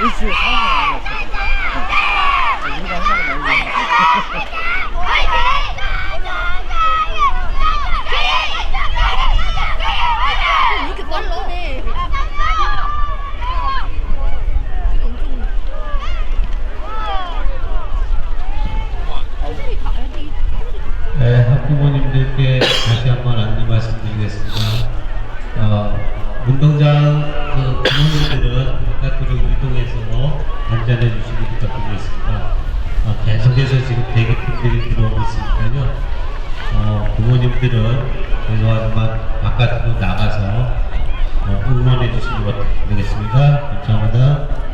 일주일 상황은 학부모님들께 어, 부모님들은 그동안만 바깥으로 나가서 어, 응원해 주시기 부탁드리겠습니다. 감사합니다.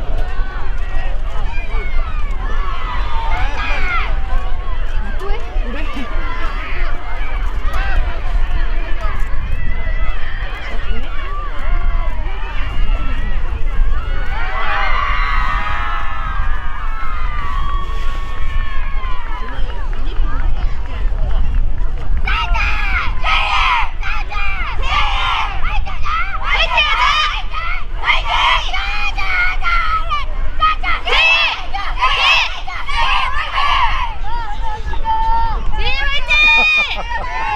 Yeah.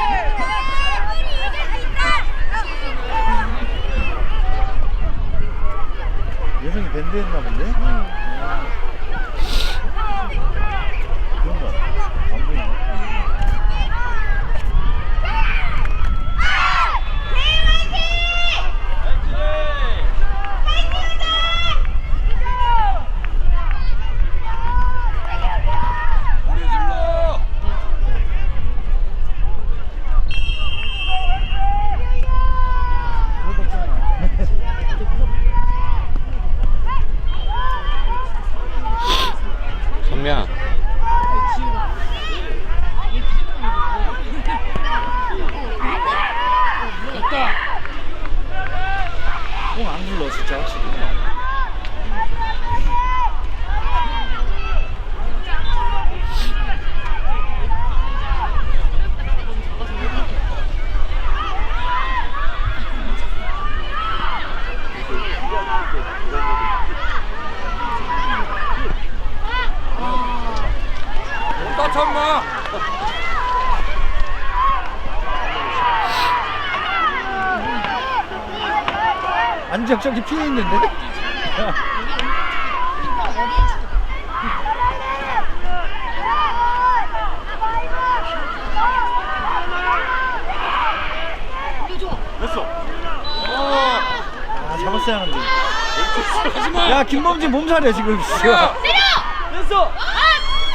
적 저기 피해 있는데? 됐어 아 잡았어야 하는데. 야 김범진 몸살이야 지금. 야, 됐어.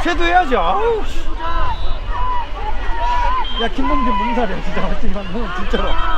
쇄도 해야지. 아우. 씨. 야 김범진 몸살이야 진짜 진짜로.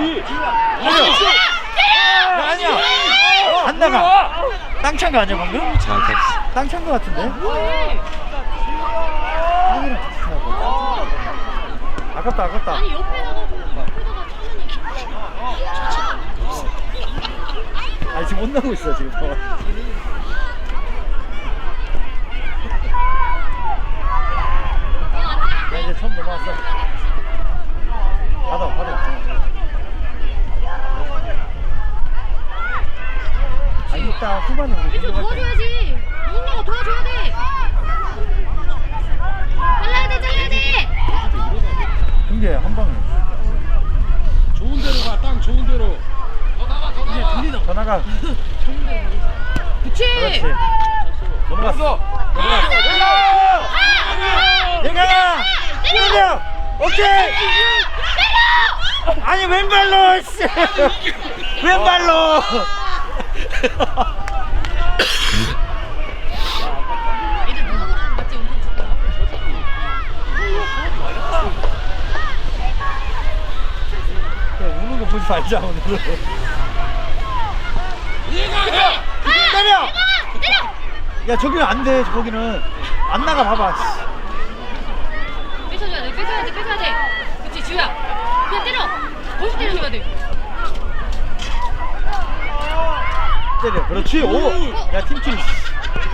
아니야. 아니야. 안 나가. 땅찬 거 아니야 방금? 땅찬 거 같은데? 같이 차고. 아깝다 아깝다. 아니 옆에 옆에다가 차는 아니 지금 못 나고 있어 지금. 나 이제 처음 넘어왔어. 받아 받아. 아 이따 후반에 우리 이쪽 공격할 때. 도와줘야지. 누군가가 도와줘야 돼. 잘라야 돼, 잘라야 돼. 근데 한 방에. 좋은 데로 가, 땅 좋은 데로. 더 나가. 그치. 그렇지. 넘어갔어. 넘어갔어. 아! 내가 내려. 오케이. 아니 왼발로. 씨. 왼발로. 말자 오늘은. 때려. 야 저기는 안 돼. 거기는 안 나가 봐봐. 뺏어줘야 돼, 뺏어야 돼, 뺏어야 돼. 그치, 지우야. 그냥 때려. 거기서 때려줘야 돼. 때려. 그렇지. 오. 야 팀킬.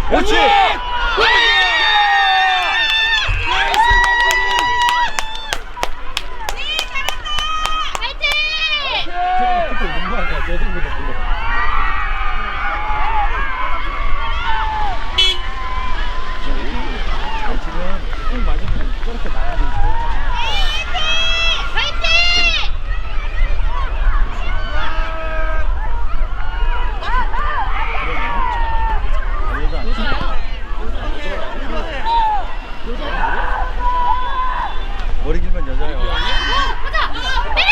그렇지. 파이팅! 그때 운동하니까 여성보다 불러. 아, 지금 꼭 맞으면 저렇게 나가는 거. 파이팅! 여자 안 여자야. 머리 길면 여자예요. 어, 가자! 때려!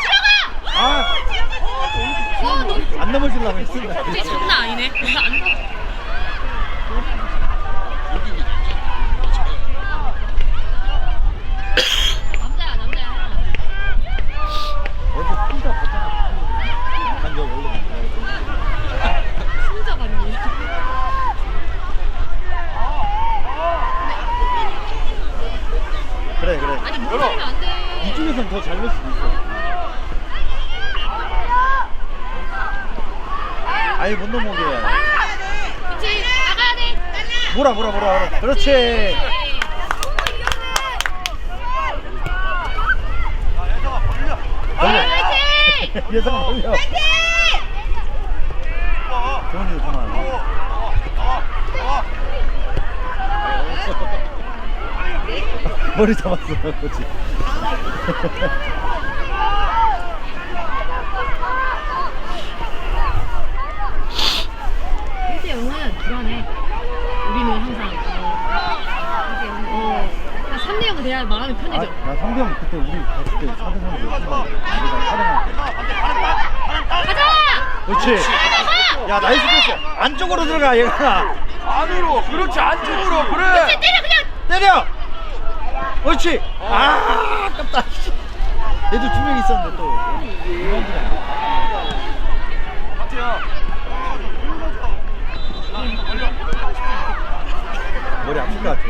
들어가! 아, 어, 너 안 넘어지려고 했습니다. 갑자기 장난 아니네. 뭔가 안 나. 남자야, 남자야. 어제 피자 봤잖아. 간저 원래 남자예요. 진짜 많니? 그래 그래. 아니, 못 살면 안 돼. 이쪽에선 더 잘 넣을 수도 있어. 아예 못 넘어오게. 그치, 나가야 돼. 뭐라 뭐라 뭐라. 그렇지. 벌려. 예상 벌려. 좋은 일구만. 머리 잡았어, 그렇지. 일대 0은 불안해. 우리는 항상. 어, 3대 0은 돼야 마음이 아, 편해져. 나 상병 그때 우리 갔을 때 4대 3 몇분 우리가 4대 3 때. 그렇지. 야 나이스 패스. 안쪽으로 들어가 얘가. 안으로 그렇지 안쪽으로 그래 때려 그냥. 때려. 그렇지. 아 아깝다. 얘도 두 명 있었는데 또. 하트야 머리 아플 것 같아.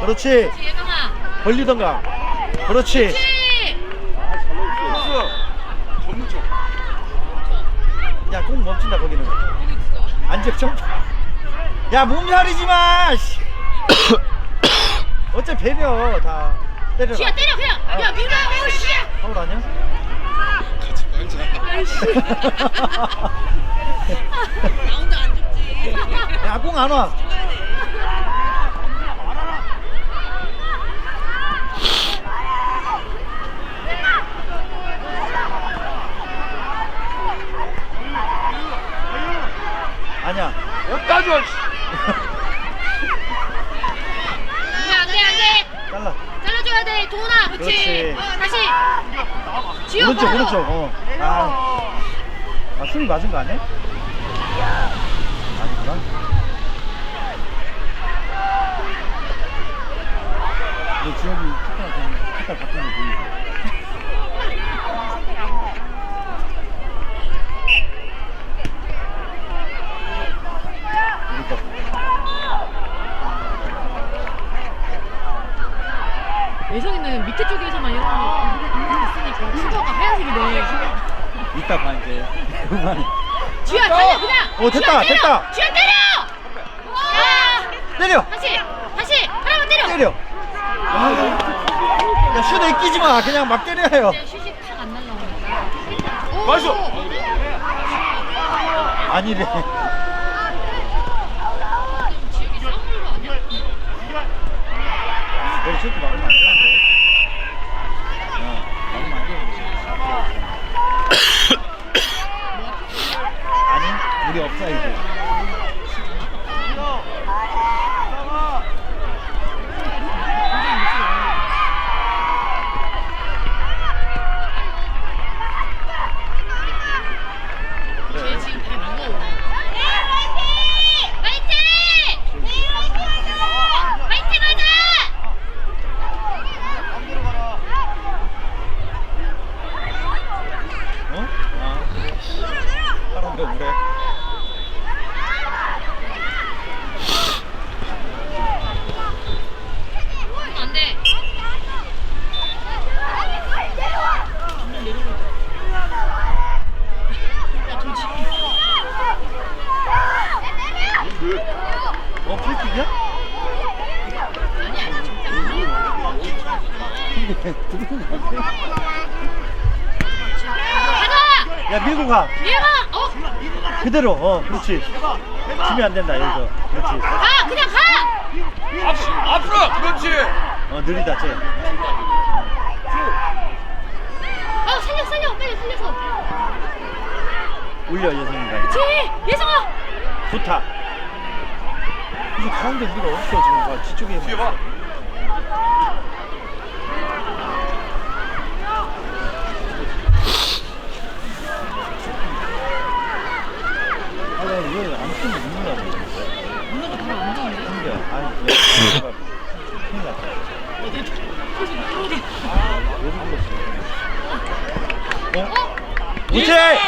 그렇지. 벌리던가. 그렇지. 야공 멈춘다 거기는. 안적 좀. 야 몸살이지 마. 씨. 어째 배려 다 때려라. 지야 때려 그냥. 야 민아 오씨. 파울 아니야? 같이 말자 아이씨. 라운드 안 죽지. 야공 안 와. 아니야. 여기다 줘 안돼 안돼 안돼. 잘라. 잘라줘야 돼 도훈아. 그렇지. 그렇지. 어, 다시. 지효 오른쪽. 오른쪽. 어. 아. 아 수비 맞은 거 아니야? 아니구나. 너 주혁이 색깔 좀 색깔 바꾸는 거 보이지? 우리 거. 예성이는 밑에 쪽에서만 이런 거 있으니까 친구가 하얀색이네. 이따 봐 이제. 그만. 지효야 살려 그냥. 어, 됐다, 때려! 됐다. 지효 때려. 아. 때려. 다시 다시 하나만 때려. 때려. 야, 야, 슛 애끼지 마. 그냥 막 때려요. 내 슛이 탁안 날라오네. 맞아. 아니래. 싸우는 거 아니야? 너슛 막으면 안 되는데. 야, 막으면 안 되는데. 아니, 우리 업사이드. 쟤 지금 발 무거워. 화이팅! 화이팅 하자! 어? 아. 사람도 그래. 안 돼. 어, 프리킥이야? 근데 들어오면 안 돼. 가자! 야, 밀고 가. 얘가 어? 그대로. 어, 그렇지. 지면 안 된다, 여기서. 그렇지. 가! 그냥 가! 앞, 앞으로 그렇지 어, 느리다, 쟤. 어 살려 살려 빨리 살려서. 올려, 예성이가. 그렇지 예성아. 좋다. 이거 가운데 우리가 없어, 지금. 봐, 뒤쪽에. 뒤에 봐 아, 나 이거 안 쓰면 눈물나. 누나가 바로 안 좋은데? 신기해. 아니, 이거. 큰일 났다. 어? 그렇지! 때려!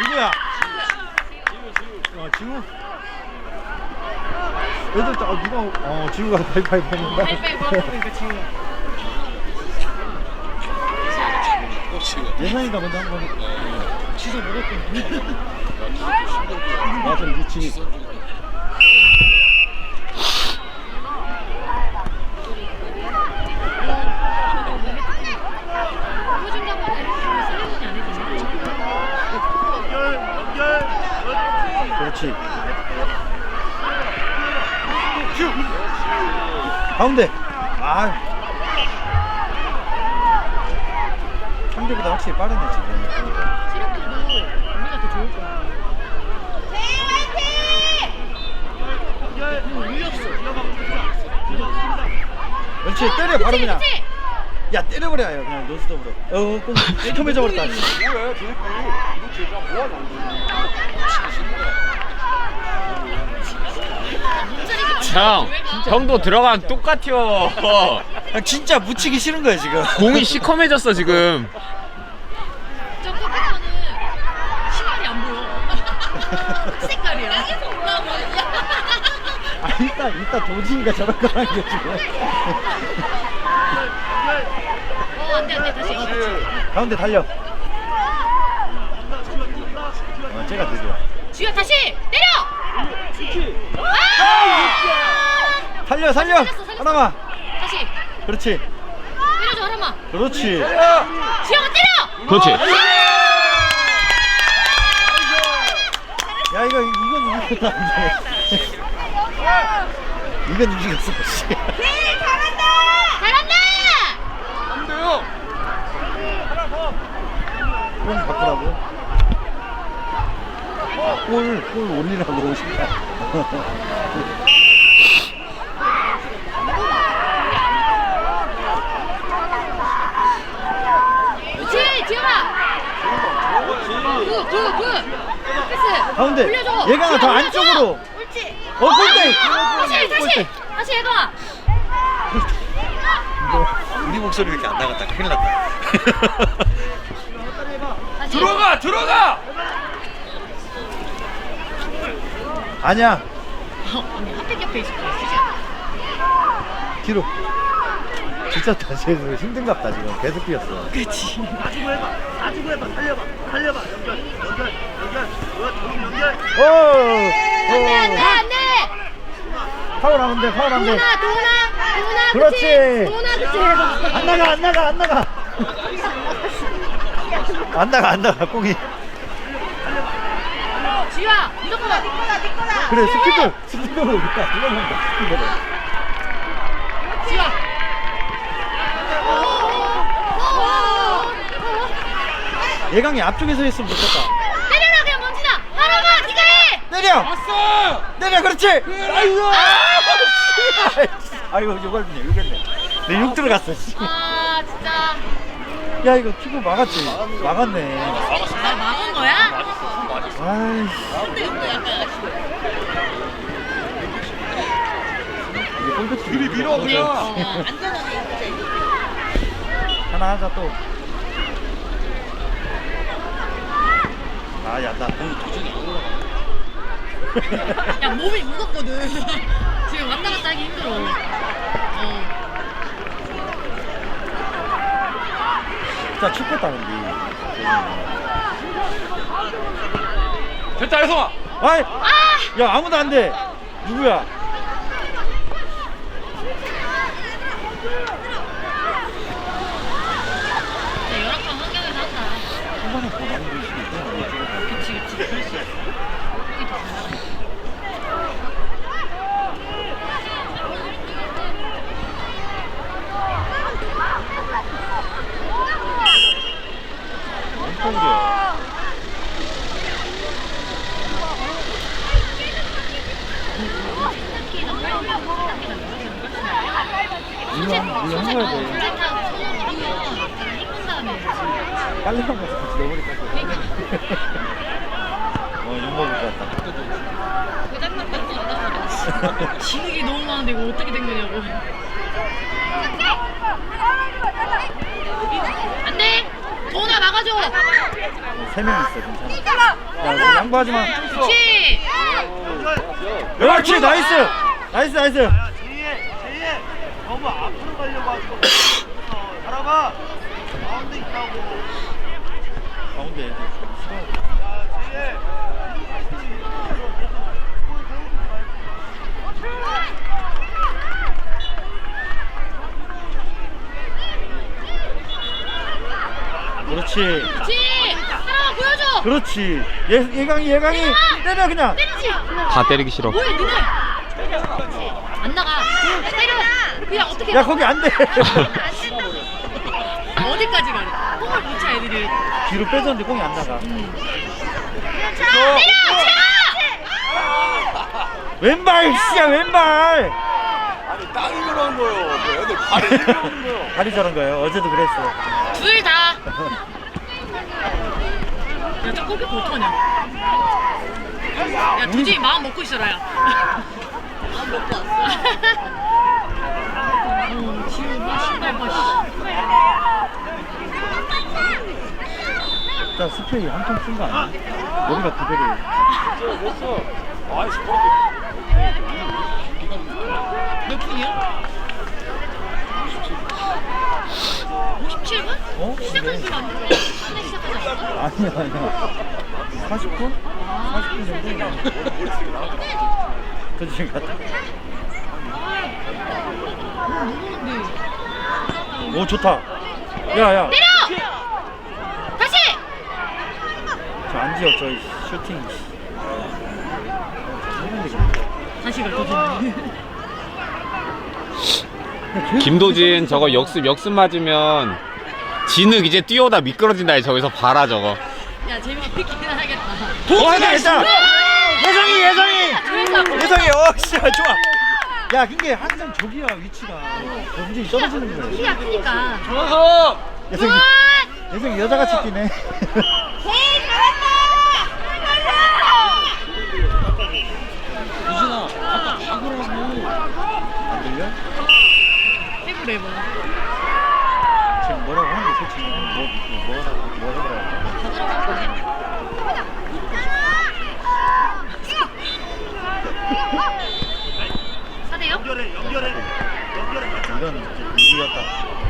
누구야? 어, 지우. 애들 다 어, 누가 어 지우가 바이바이보. 빨리빨리 걸어보니까 지우야. 예상이가 먼저 한 번. 취소 먹었거든. 맞아, 미치. 보여준다고 하는데 셀레몬이 안 해주네. 그렇지. 가운데. 아. 상대보다 확실히 빠르네 지금. 체력들도 우리가 더 좋을 거야. 그렇지 때려 바로 그냥. 야 때려버려요 그냥 노스톱으로 어꼭 시커매져 버렸다 뭐야 쟤네끼리 이거 제가 뭐하냐고 형, 형도 들어가면 똑같여. 아, 진짜 묻히기 싫은 거야 지금 공이 시커매졌어 지금. 저 컴퓨터는 신발이 안 보여. 색깔이야. 아 이따 이따 도진이가 저런 거 하는 게 지금 어, 안 돼, 안 돼, 다시. 어, 다시. 가운데 달려 어 쟤가 느려 주야, 다시! 때려! 아! 살려 살려 살렸어, 살렸어. 하나만 다시. 그렇지 때려줘, 하나만. 그렇지 주야가 때려! 그렇지. 야 이거 이건 이기면 안돼 이건 이기겠어 씨. 잘한다! 안 돼요 그럼 바꾸라고 골 골 올리라고 싶다 그렇지, 지영아! 굿, 굿, 굿! 패스! 가운데. 올려줘! 얘가 더 안쪽으로. 옳지! 어 골대 다시, 다시! 골대. 다시, 예동아! 우리 목소리 이렇게 안 나갔다 큰일 났다 다시. 들어가 들어가 아니야 어, 언니 핫팩 옆에 있을 거야, 진짜. 뒤로 진짜 다시 해서 힘든갑다 지금 계속 뛰었어 그치. 오! 안 돼, 안 돼, 오! 안 돼! 파울 하면 돼 파울 하면 도나, 도나, 도나, 그렇지. 그치? 도나, 그치? 돼안 나가 안 나가 안 나가 안 나가 안 나가 공이 지우야, 무조건 와. 그래 스피드 스피드로 있다 누가 먹는다 스피드로 지우야. 예강이 앞쪽에서 했으면 좋겠다. 때려라, 그냥 먼지나. 하나만, 니가 해! 내려! 왔어! 내려 그렇지! 아이고! 아이고 욕을 네 욕했네. 내 욕 들어갔어 씨. 아, 진짜. 야 이거 키고 막았지 막았네 나 막은 거야? 아이 이게 골드 뒤리 밀어보자 어, 하나 하자 또. 아, 야, 나공 도전이 안 올라가. 야, 몸이 무겁거든. 지금 왔다 갔다 하기 힘들어. 어. 진짜 춥겠다는데. 됐다 혜성아 아이, 아! 야, 아무도 안 돼. 누구야? 열악한 환경에서 한다. 한 번에 더 많은 분이 있구나. 그치, 그치. 그럴 수 있어. 그게 더 잘하네. 엄청이야. 물론, 물론 한 거야 돼. 선생님 다 손으로 하면 해본 다음에 빨리만 가서 같이 넣어버릴 것 같아. 어, 욕먹을 것 같다. 고장난 것도 없다. 진흙이 너무 많은데 이거 어떻게 된 거냐고. 안 돼! 도나 막아줘! 세명 있어, 괜찮아. 야, 양보하지 마. 그렇지! 그렇지, 나이스! 나이스, 나이스! 제이에 너무 앞으로 가려고 하지 마. 어, 알아봐. 가운데 있다고. 가운데 애들 싫어. 야, 제이에. 그렇지. 그렇지! 그렇지. 예, 예강이, 예강이. 때려, 그냥. 때리지! 다 때리기 싫어. 뭐야 니네! 안 나가! 때려! 그냥 어떻게 야, 거기 안 돼. 어디까지 가래? 콩을 못차 애들이 뒤로 빼졌는데 공이 안 나가. 때려! 제가! 왼발, 씨야, 왼발. 땅이 그런 거요. 뭐 애들 발이 그런 거요. 다리 저런 거예요. 어제도 그랬어. 둘 다. 야, 저 골키 볼터냐? 야, 두지 마음 먹고 있어라, 야. 마음 먹고 왔어. 어, 지금 뭐, 신발 뭐, 진짜 스프레이 한통 쓴 거 아니야? 머리가 두 배를. 몇 분이야? 57분? 어? 시작한 지가 안 됐어. 아니야 아니야. 40분? 40분 정도? 갔다. 누구는데? 오 좋다. 야야. 때려! 다시! 저 안지혁 저 슈팅. 다시 갈 거지. 김도진 저거 역습 역습 맞으면 진흙 이제 뛰어오다 미끄러진다 저기서 봐라 저거 야, 재밌긴 하겠다. 오 하나 했다. 예성이 예성이. 예성이 어 씨, 좋아. 야 근데 항상 저기야 위치가 완전히 떨어지는 거야. 키가 크니까. 좋아서. 예성이 예성이 여자같이 뛰네. 유진아 아까 박으라고. 안 들려? 해보래, 뭐. 사대요? 연결해 연결해 연결해 이겼다. 끝났다.